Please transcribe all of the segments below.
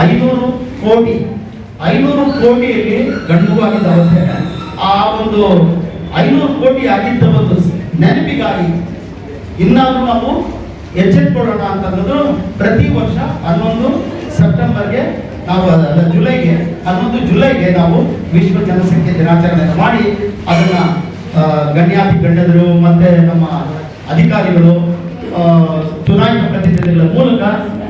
ಐನೂರು ಕೋಟಿ, ಐನೂರು ಕೋಟಿಯಲ್ಲಿ ಗಂಡು ಅವಸ್ಥೆ ಆ ಒಂದು ಐನೂರು ಕೋಟಿ ಆಗಿದ್ದ ಒಂದು ನೆನಪಿಗಾಗಿ ಇನ್ನಾದ್ರೂ ನಾವು ಎಚ್ಚೆತ್ಕೊಳ್ಳೋಣ ಅಂತ ಅನ್ನೋದು ಪ್ರತಿ ವರ್ಷ ಹನ್ನೊಂದು ಸೆಪ್ಟೆಂಬರ್ಗೆ ನಾವು ಜುಲೈಗೆ, ಹನ್ನೊಂದು ಜುಲೈಗೆ ನಾವು ವಿಶ್ವ ಜನಸಂಖ್ಯೆ ದಿನಾಚರಣೆಯನ್ನು ಮಾಡಿ ಅದನ್ನು ಗಣ್ಯಾತಿ ಗಣ್ಯದರು ಮತ್ತೆ ನಮ್ಮ ಅಧಿಕಾರಿಗಳು ಚುನಾಯಿತ ಪ್ರತಿನಿಧಿಗಳ ಮೂಲಕ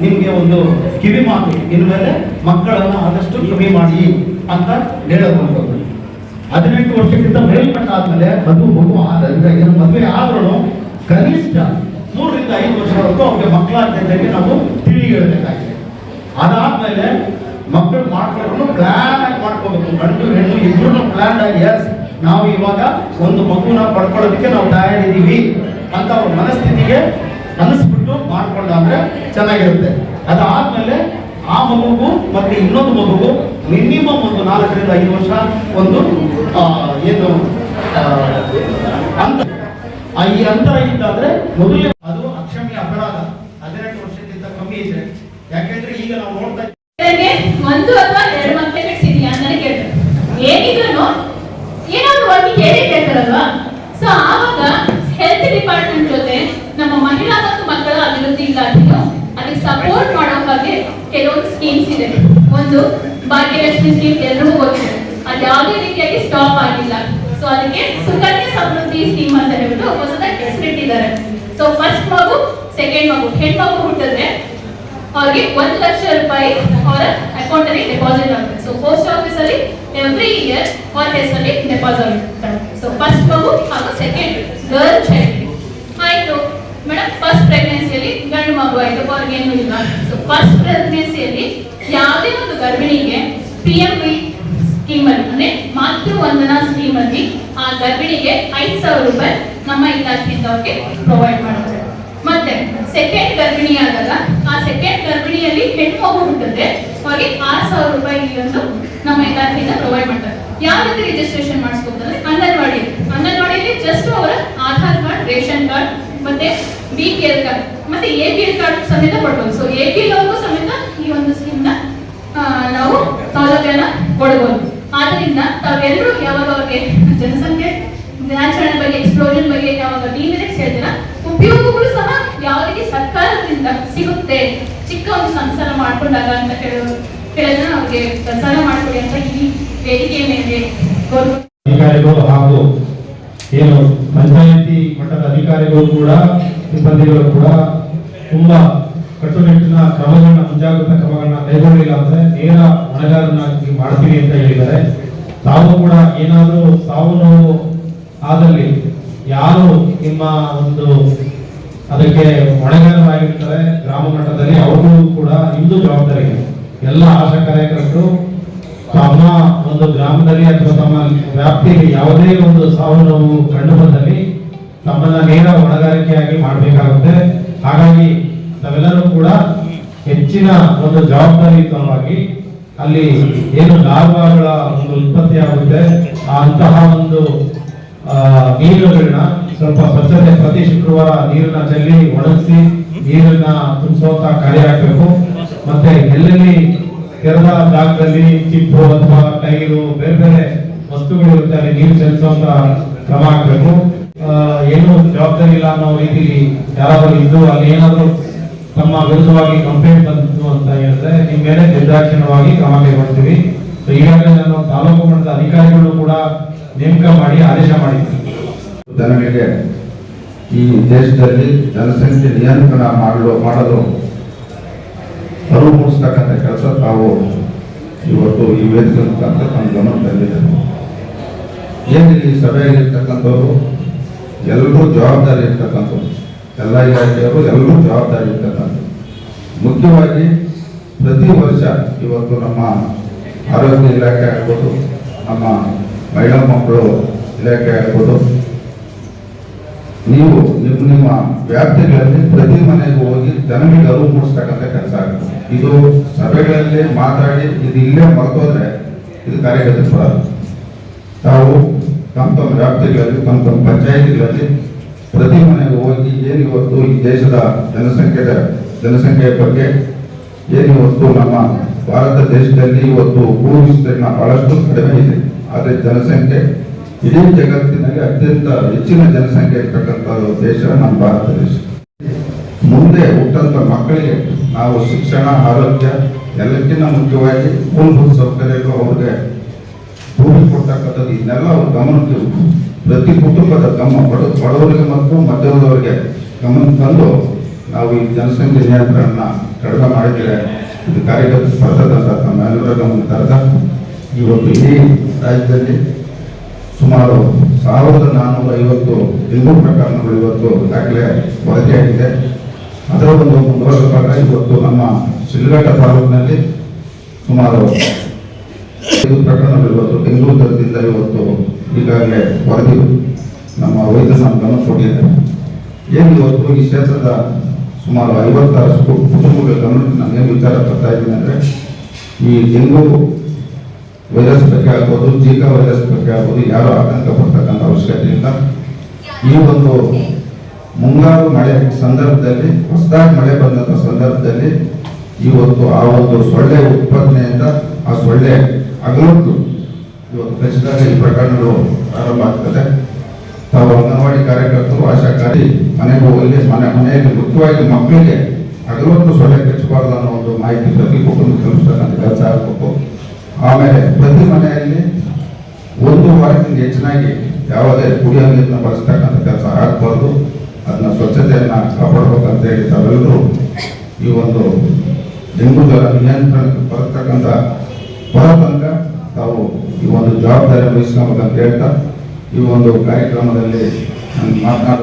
ನಿಮಗೆ ಒಂದು ಕಿವಿ ಮಾತು, ಇನ್ಮೇಲೆ ಮಕ್ಕಳನ್ನು ಆದಷ್ಟು ಕಿವಿ ಮಾಡಿ ಅಂತ ಹೇಳಬಹುದು. ಹದಿನೆಂಟು ವರ್ಷಕ್ಕಿಂತ ಮೇಲ್ಪಟ್ಟ ಆದ್ಮೇಲೆ ಮದುವೆ ಮಗು ಆದ್ರೆ ಮದುವೆ ಆದ್ರೂ ಕನಿಷ್ಠ ಮೂರರಿಂದ ಐದು ವರ್ಷವರೆಗೂ ಅವ್ರಿಗೆ ಮಕ್ಕಳಾಗ್ತಿದ್ದಂಗೆ ನಾವು ತಿಳಿ ಹೇಳಬೇಕಾಗಿದೆ ಅದಾದ್ಮೇಲೆ ಮಕ್ಕಳು ಮಾಡ್ಕೊಂಡು ಪ್ಲಾನ್ ಆಗಿ ಮಾಡ್ಕೋಬೇಕು. ಗಂಡು, ಹೆಣ್ಣು ಇಬ್ಬರು ಪ್ಲಾನ್ ಆಗಿ ಎಸ್ ನಾವು ಇವಾಗ ಒಂದು ಮಗುನ ಪಡ್ಕೊಳ್ಳೋದಕ್ಕೆ ನಾವು ತಯಾರಿದ್ದೀವಿ ಅಂತ ಅವ್ರ ಮನಸ್ಥಿತಿಗೆ ಅನಿಸ್ಬಿಟ್ಟು ಮಾಡ್ಕೊಂಡಾದ್ರೆ ಚೆನ್ನಾಗಿರುತ್ತೆ. ಅದಾದ್ಮೇಲೆ ಆ ಮಗುಗೂ ಮತ್ತೆ ಇನ್ನೊಂದು ಮಗುಗೂ ಮಿನಿಮಮ್ ಒಂದು ನಾಲ್ಕರಿಂದ ಐದು ವರ್ಷ ಒಂದು ಏನು ಅಂತ ಈ ಅಂತರ ಇದ್ದಾದ್ರೆ ಮೊದಲೇ ಅದು ಅಕ್ಷಮ್ಯ ಅಪರಾಧ ಹದಿನೆಂಟು ವರ್ಷಕ್ಕಿಂತ ಕಮ್ಮಿ ಇದೆ ಯಾಕೆಂದ್ರೆ ಈಗ ನಾವು ನೋಡ್ತಾ ಬೆಳಗ್ಗೆ ಒಂದು ಅಥವಾ ಎರಡು ಮಕ್ಕಳು ಕಟ್ಸಿದ್ಯಾ ಅಂತ ಕೇಳ್ತಾರೆ ಏನಿದ್ರು ಒಂದು ಕೇಳಿ ಕೇಳ್ತಾರಲ್ವಾ? ಸೊ ಆವಾಗ ಹೆಲ್ತ್ ಡಿಪಾರ್ಟ್ಮೆಂಟ್ ಜೊತೆ ನಮ್ಮ ಮಹಿಳಾ ಮತ್ತು ಮಕ್ಕಳ ಅಭಿವೃದ್ಧಿ ಇಲಾಖೆಯು ಅದಕ್ಕೆ ಸಪೋರ್ಟ್ ಮಾಡೋಕ್ಕಾಗಿ ಕೆಲವೊಂದು ಸ್ಕೀಮ್ಸ್ ಇದೆ. ಒಂದು ಭಾಗ್ಯಲಕ್ಷ್ಮಿ ಸ್ಕೀಮ್ ಎಲ್ಲರೂ ಗೊತ್ತಿದೆ. ಅದು ಯಾವುದೇ ರೀತಿಯಾಗಿ ಸ್ಟಾಪ್ ಆಗಿಲ್ಲ. ಸೊ ಅದಕ್ಕೆ ಸುಕನ್ಯಾ ಸಮೃದ್ಧಿ ಸ್ಕೀಮ್ ಅಂತ ಹೇಳ್ಬಿಟ್ಟು ಹೊಸದಾಗಿ ಹೆಸರಿಟ್ಟಿದ್ದಾರೆ. ಸೊ ಫಸ್ಟ್ ಮಗು ಸೆಕೆಂಡ್ ಮಗು. ಹೆಣ್ಮಗು ಹುಟ್ಟಿದ್ರೆ ಅವ್ರಿಗೆ ಒಂದು ಲಕ್ಷ ರೂಪಾಯಿ ಅವರ ಅಕೌಂಟ್ ಅಲ್ಲಿ ಡೆಪಾಸಿಟ್ ಆಗುತ್ತೆ. ಸೊ ಪೋಸ್ಟ್ ಆಫೀಸ್ ಅಲ್ಲಿ ಎವ್ರಿ ಇಯರ್ ಅವ್ರ ಹೆಸರಲ್ಲಿ ಡೆಪಾಸಿಟ್ ಆಗುತ್ತೆ ಸೊ ಫಸ್ಟ್ ಮಗು ಹಾಗೂ ಸೆಕೆಂಡ್ ಗರ್ಲ್ ಚೈಲ್ಡ್ ಆಯ್ತು. ಮೇಡಮ್ ಫಸ್ಟ್ ಪ್ರೆಗ್ನೆನ್ಸಿಯಲ್ಲಿ ಗಂಡು ಮಗು ಆಯ್ತು ಅವ್ರಿಗೆ ಏನು ಇಲ್ಲ ಸೊ ಫಸ್ಟ್ ಪ್ರೆಗ್ನೆನ್ಸಿಯಲ್ಲಿ ಯಾವುದೇ ಒಂದು ಗರ್ಭಿಣಿಗೆ ಪಿ ಎಂ ವಿ ಸ್ಕೀಮ್ ಅಲ್ಲಿ, ಅಂದ್ರೆ ಮಾತೃ ವಂದನಾ ಸ್ಕೀಮ್ ಅಲ್ಲಿ ಆ ಗರ್ಭಿಣಿಗೆ ಐದು ಸಾವಿರ ರೂಪಾಯಿ ನಮ್ಮ ಇಲಾಖೆಯಿಂದ ಅವ್ರಿಗೆ ಪ್ರೊವೈಡ್ ಮಾಡ್ತಾರೆ ಮತ್ತೆ ಸೆಕೆಂಡ್ ಗರ್ಭಿಣಿ ಆದಾಗ, ಆ ಸೆಕೆಂಡ್ ಗರ್ಭಿಣಿಯಲ್ಲಿ ಹೆಣ್ಣು ಮಗು ಹುಟ್ಟಿದ್ರೆ ಅವ್ರಿಗೆ ಆರು ಸಾವಿರ ರೂಪಾಯಿ ಒಂದು ನಮ್ಮ ಇಲಾಖೆಯಿಂದ ಪ್ರೊವೈಡ್ ಮಾಡ್ತಾರೆ. ಯಾವ ರೀತಿ ರಿಜಿಸ್ಟ್ರೇಷನ್ ಮಾಡಿಸ್ಕೊತಾರೆ ಅಂಗನವಾಡಿ. ಅಂಗನವಾಡಿಯಲ್ಲಿ ಜಸ್ಟ್ ಅವರ ಆಧಾರ್ ಕಾರ್ಡ್, ರೇಷನ್ ಕಾರ್ಡ್, ಮತ್ತೆ ಬಿ ಪಿ ಎಲ್ ಕಾರ್ಡ್ ಮತ್ತೆ ಎ ಪಿ ಎಲ್ ಕಾರ್ಡ್ ಸಮೇತ ಕೊಡ್ಬೋದು. ಸೊ ಎ ಪಿ ಎಲ್ ಅವ್ರಿಗೂ ಸಮೇತ ಈ ಒಂದು ಸ್ಕೀಮ್ನ ನಾವು ಸೌಲಭ್ಯನ ಕೊಡ್ಬೋದು. ಆದ್ರಿಂದ ತಾವೆಲ್ಲರೂ ಯಾವಾಗ ಅವ್ರಿಗೆ ಜನಸಂಖ್ಯೆ, ದಿನಾಚರಣೆ ಬಗ್ಗೆ ಎಕ್ಸ್ಪ್ಲೋಷನ್ ಬಗ್ಗೆ ಯಾವಾಗ ಡಿಮಿನಿಟ್ಸ್ ಹೇಳ್ತೀರ, ಉಪಯೋಗಗಳು ಸಹ ಯಾವ ರೀತಿ ಸರ್ಕಾರದಿಂದ ಸಿಗುತ್ತೆ? ಚಿಕ್ಕ ಒಂದು ಸಂಸಾರ ಮಾಡ್ಕೊಂಡಾಗ ಅಂತ ಕೇಳೋದು ಪ್ರಸಾರ ಅಂತ ಈ ವೇದಿಕೆ ಮೇಲೆ ಅಧಿಕಾರಿಗಳು ಹಾಗೂ ಏನು ಪಂಚಾಯಿತಿ ಮಟ್ಟದ ಅಧಿಕಾರಿಗಳು ಕೂಡ, ಸಿಬ್ಬಂದಿಗಳು ಕೂಡ ತುಂಬಾ ಕಟ್ಟುನಿಟ್ಟಿನ ಕ್ರಮಗಳನ್ನ, ಮುಂಜಾಗ್ರತಾ ಕ್ರಮಗಳನ್ನ ಕೈಗೊಳ್ಳಿಲ್ಲ ಅಂದ್ರೆ ನೇರ ಹೊಣೆಗಾರನಾಗಿ ಮಾಡ್ತೀವಿ ಅಂತ ಹೇಳಿದ್ದಾರೆ. ತಾವು ಕೂಡ ಏನಾದರೂ ಸಾವು ನೋವು ಆದಲ್ಲಿ ಯಾರು ನಿಮ್ಮ ಒಂದು ಅದಕ್ಕೆ ಹೊಣೆಗಾರರಾಗಿರ್ತಾರೆ, ಗ್ರಾಮ ಮಟ್ಟದಲ್ಲಿ ಅವ್ರಿಗೂ ಕೂಡ ಇಂದು ಜವಾಬ್ದಾರಿ ಇದೆ. ಎಲ್ಲ ಆಶಾ ಕಾರ್ಯಕರ್ತರು ತಮ್ಮ ಒಂದು ಗ್ರಾಮದಲ್ಲಿ ಅಥವಾ ತಮ್ಮ ವ್ಯಾಪ್ತಿಯಲ್ಲಿ ಯಾವುದೇ ಒಂದು ಸಾವು ನೋವು ಕಂಡು ಬಂದಲ್ಲಿ ತಮ್ಮನ್ನ ನೇರ ಹೊಣೆಗಾರಿಕೆಯಾಗಿ ಮಾಡಬೇಕಾಗುತ್ತೆ. ಹಾಗಾಗಿ ತಾವೆಲ್ಲರೂ ಕೂಡ ಹೆಚ್ಚಿನ ಒಂದು ಜವಾಬ್ದಾರಿಯುತವಾಗಿ ಅಲ್ಲಿ ಏನು ಲಾಭಗಳ ಒಂದು ಉತ್ಪತ್ತಿ ಆಗುತ್ತೆ ಅಂತಹ ಒಂದು ನೀರುಗಳನ್ನ ಸ್ವಲ್ಪ ಸ್ವಚ್ಛತೆ ಪ್ರತಿ ಶುಕ್ರವಾರ ನೀರನ್ನ ಚೆಲ್ಲಿ ಒಣಗಿಸಿ ನೀರನ್ನ ತುಂಬಿಸುವಂತ ಕಾರ್ಯ ಆಗ್ಬೇಕು. ಮತ್ತೆ ಎಲ್ಲೆಲ್ಲಿ ಜಾಗದಲ್ಲಿ ಚಿಪ್ಪು ಅಥವಾ ಟೈರು, ಬೇರೆ ಬೇರೆ ವಸ್ತುಗಳು ಇರುತ್ತೆ ಅಲ್ಲಿ ನೀರು ಚಲಿಸುವಂತ ಕ್ರಮ ಆಗ್ಬೇಕು ಏನು ಜವಾಬ್ದಾರಿ ಇಲ್ಲ ಅನ್ನೋ ರೀತಿಲಿ ಯಾರಾದರೂ ಇದ್ದು ಅಲ್ಲಿ ಏನಾದರೂ ತಮ್ಮ ವಿರುದ್ಧವಾಗಿ ಕಂಪ್ಲೇಂಟ್ ಬಂತು ಅಂತ ಹೇಳಿದ್ರೆ ನಿಮ್ ಮೇಲೆ ನಿರ್ದಾಕ್ಷಿಣ್ಯವಾಗಿ ಕ್ರಮ ಕೈಗೊಳ್ತೀವಿ. ಈಗಾಗಲೇ ನಾನು ತಾಲೂಕು ಮಟ್ಟದ ಅಧಿಕಾರಿಗಳು ಕೂಡ ನೇಮಕ ಮಾಡಿ ಆದೇಶ ಮಾಡಿದ್ದೀನಿ ಈ ದೇಶದಲ್ಲಿ ಜನಸಂಖ್ಯೆ ನಿಯಂತ್ರಣ ಮಾಡಲು ಮಾಡಲು ಅರಿವು ಮೂಡಿಸ್ತಕ್ಕಂಥ ಕೆಲಸ ತಾವು ಇವತ್ತು ಈ ವೇದಿಕೆ ನಮ್ಮ ಗಮನ ತಂದಿದ್ದಾರೆ ಏನಿಲ್ಲಿ ಈ ಸಭೆಯಲ್ಲಿರ್ತಕ್ಕಂಥವ್ರು ಎಲ್ಲರೂ ಜವಾಬ್ದಾರಿ ಇರ್ತಕ್ಕಂಥವ್ರು, ಎಲ್ಲ ಇಲಾಖೆಯವರು ಎಲ್ಲರೂ ಜವಾಬ್ದಾರಿ ಇರ್ತಕ್ಕಂಥ ಮುಖ್ಯವಾಗಿ ಪ್ರತಿ ವರ್ಷ ಇವತ್ತು ನಮ್ಮ ಆರೋಗ್ಯ ಇಲಾಖೆ ಆಗ್ಬೋದು, ನಮ್ಮ ಮಹಿಳಾ ಮಕ್ಕಳು ಇಲಾಖೆ ಆಗ್ಬೋದು. ನೀವು ನಿಮ್ಮ ನಿಮ್ಮ ವ್ಯಾಪ್ತಿಗಳಲ್ಲಿ ಪ್ರತಿ ಮನೆಗೂ ಹೋಗಿ ಜನರಿಗೆ ಅರಿವು ಮೂಡಿಸ್ತಕ್ಕಂಥ ಕೆಲಸ ಆಗುತ್ತೆ ಇದು ಸಭೆಗಳಲ್ಲಿ ಮಾತಾಡಿ ಇದು ಇಲ್ಲೇ ಮರ್ತೋದ್ರೆ ಇದು ಕಾರ್ಯಕರ್ತರು ಬರಲ್ಲ ತಾವು ತಮ್ಮ ತಮ್ಮ ವ್ಯಾಪ್ತಿಗಳಲ್ಲಿ, ತಮ್ಮ ತಮ್ಮ ಪಂಚಾಯಿತಿಗಳಲ್ಲಿ ಪ್ರತಿ ಮನೆಗೆ ಹೋಗಿ ಏನು ಇವತ್ತು ಈ ದೇಶದ ಜನಸಂಖ್ಯೆಯ ಜನಸಂಖ್ಯೆಯ ಬಗ್ಗೆ ಏನು ಇವತ್ತು ನಮ್ಮ ಭಾರತ ದೇಶದಲ್ಲಿ ಇವತ್ತು ಭೂ ವಿಸ್ತೀರ್ಣ ಬಹಳಷ್ಟು ಕಡಿಮೆ ಇದೆ. ಆದರೆ ಜನಸಂಖ್ಯೆ ಇಡೀ ಜಗತ್ತಿನಲ್ಲಿ ಅತ್ಯಂತ ಹೆಚ್ಚಿನ ಜನಸಂಖ್ಯೆ ಇರ್ತಕ್ಕಂಥ ದೇಶ ನಮ್ಮ ಭಾರತ ದೇಶ. ಮುಂದೆ ಹುಟ್ಟಂತ ಮಕ್ಕಳಿಗೆ ನಾವು ಶಿಕ್ಷಣ, ಆರೋಗ್ಯ ಎಲ್ಲಕ್ಕಿಂತ ಮುಖ್ಯವಾಗಿ ಮೂಲಭೂತ ಸೌಕರ್ಯಗಳು ಅವ್ರಿಗೆ ಭೂಮಿ ಕೊಡ್ತಕ್ಕಂಥದ್ದು ಇದನ್ನೆಲ್ಲ ಅವ್ರು ಗಮನಕ್ಕೆ ಪ್ರತಿ ಕುಟುಂಬದ ತಮ್ಮ ಬಡ, ಬಡವರಿಗೆ ಮತ್ತು ಮಧ್ಯಮದವರಿಗೆ ಗಮನ ತಂದು ನಾವು ಈ ಜನಸಂಖ್ಯೆ ನಿಯಂತ್ರಣ ಕಡಿಮೆ ಮಾಡಿದರೆ ಇದು ಕಾರ್ಯಕರ್ತ ಸ್ಪರ್ಧದಂತ ತಮ್ಮ ತಮ್ಮೆಲ್ಲರ ಗಮನ ತರದ ಇವತ್ತು ಇಡೀ ರಾಜ್ಯದಲ್ಲಿ ಸುಮಾರು ಸಾವಿರದ ನಾನ್ನೂರ ಐವತ್ತು ಹಿಂದೂ ಪ್ರಕರಣಗಳು ಇವತ್ತು ದಾಖಲೆ ವರದಿಯಾಗಿದೆ. ಅದರ ಒಂದು ಮುಂದುವರೆದ ಭಾಗ ಇವತ್ತು ನಮ್ಮ ಶಿಲ್ಘಟ್ಟ ತಾಲೂಕಿನಲ್ಲಿ ಸುಮಾರು ಐದು ಪ್ರಕರಣಗಳು ಇವತ್ತು ಬೆಂಗಳೂರು ಜ್ವರದಿಂದ ಇವತ್ತು ಈಗಾಗಲೇ ವರದಿ ನಮ್ಮ ವೈದ್ಯ ಸಂಘವನ್ನು ಕೊಟ್ಟಿದೆ ಏನು ಇವತ್ತು ಈ ಕ್ಷೇತ್ರದ ಸುಮಾರು ಐವತ್ತಾರು ಕುಟುಂಬಗಳ ಗಮನಕ್ಕೆ ನಾನು ಏನು ವಿಚಾರ ಬರ್ತಾ ಇದ್ದೀನಿ ಅಂದರೆ, ಈ ಡೆಂಗು ವೈರಸ್ ಬಗ್ಗೆ ಆಗ್ಬೋದು, ಜೀಕಾ ವೈರಸ್ ಬಗ್ಗೆ ಆಗ್ಬೋದು, ಯಾರು ಆತಂಕ ಪಡ್ತಕ್ಕಂಥ ಅವಶ್ಯಕತೆ ಇಲ್ಲ. ಈ ಒಂದು ಮುಂಗಾರು ಮಳೆ ಸಂದರ್ಭದಲ್ಲಿ, ಹೊಸದಾಗಿ ಮಳೆ ಬಂದಂಥ ಸಂದರ್ಭದಲ್ಲಿ ಇವತ್ತು ಆ ಒಂದು ಸೊಳ್ಳೆ ಉತ್ಪಾದನೆಯಿಂದ ಆ ಸೊಳ್ಳೆ ಅಗಲತ್ತು. ಇವತ್ತು ಖಚಿತವಾಗ ಈ ಪ್ರಕರಣಗಳು ಪ್ರಾರಂಭ ಆಗ್ತದೆ. ತಾವು ಅಂಗನವಾಡಿ ಕಾರ್ಯಕರ್ತರು, ಆಶಾಕಾರಿ ಮನೆಗೆ ಹೋಗಲಿ ಮನೆ ಮನೆಯಲ್ಲಿ ಮುಖ್ಯವಾಗಿ ಮಕ್ಕಳಿಗೆ ಹಗಲೊತ್ತು ಸೊಳ್ಳೆ ಕಚ್ಚಬಾರ್ದು ಅನ್ನೋ ಒಂದು ಮಾಹಿತಿ ಪ್ರತಿ ಕುಟುಂಬ ತಲುಪಿಸ್ತಕ್ಕಂಥ ಕೆಲಸ ಆಗಬೇಕು ಆಮೇಲೆ ಪ್ರತಿ ಮನೆಯಲ್ಲಿ ಒಂದು ವಾರಕ್ಕಿಂತ ಹೆಚ್ಚಿನಾಗಿ ಯಾವುದೇ ಕುಡಿಯೋ ನೀರನ್ನ ಬಳಸ್ತಕ್ಕಂಥ ಕೆಲಸ ಆಗಬಾರ್ದು. ಅದನ್ನ ಸ್ವಚ್ಛತೆಯನ್ನ ಕಾಪಾಡಬೇಕಂತ ಹೇಳಿ ತಾವೆಲ್ಲರೂ ಈ ಒಂದು ಡೆಂಗು ಜ್ವರ ನಿಯಂತ್ರಣಕ್ಕೆ ಬರತಕ್ಕಂಥ ಬರೋ ತನಕ ತಾವು ಈ ಒಂದು ಜವಾಬ್ದಾರಿ ವಹಿಸ್ಕೊಬೇಕಂತ ಹೇಳ್ತಾ ಈ ಒಂದು ಕಾರ್ಯಕ್ರಮದಲ್ಲಿ ನಾನು ಮಾತನಾಡ